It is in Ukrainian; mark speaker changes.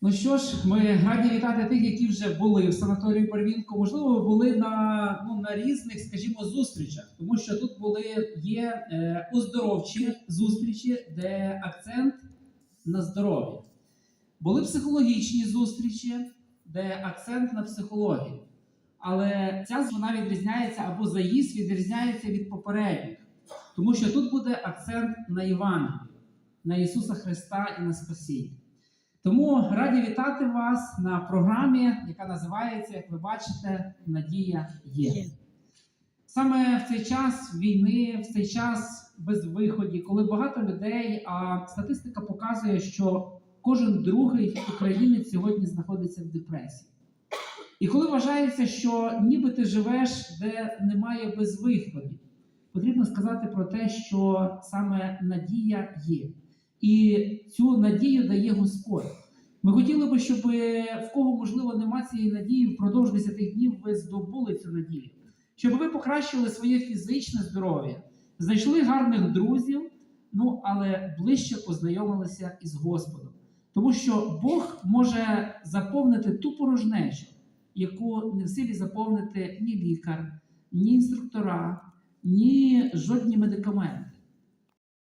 Speaker 1: Ну що ж, ми раді вітати тих, які вже були в санаторії Первінку. Можливо, ви були на, ну, на різних, скажімо, зустрічах, тому що тут були є е, оздоровчі зустрічі, де акцент на здоров'я. Були психологічні зустрічі, де акцент на психологію. Але ця вона відрізняється або заїзд відрізняється від попередніх, тому що тут буде акцент на Євангелію, на Ісуса Христа і на Спасіння. Тому раді вітати вас на програмі, яка називається, як ви бачите, Надія є. Саме в цей час війни, в цей час безвиході, коли багато людей, а статистика показує, що кожен другий українець сьогодні знаходиться в депресії. І коли вважається, що ніби ти живеш, де немає безвиходів, потрібно сказати про те, що саме надія є. І цю надію дає Господь. Ми хотіли би, щоб в кого, можливо, нема цієї надії, впродовж 10 днів ви здобули цю надію, щоб ви покращили своє фізичне здоров'я, знайшли гарних друзів, ну але ближче познайомилися із Господом. Тому що Бог може заповнити ту порожнечу, яку не в силі заповнити ні лікар, ні інструктора, ні жодні медикаменти.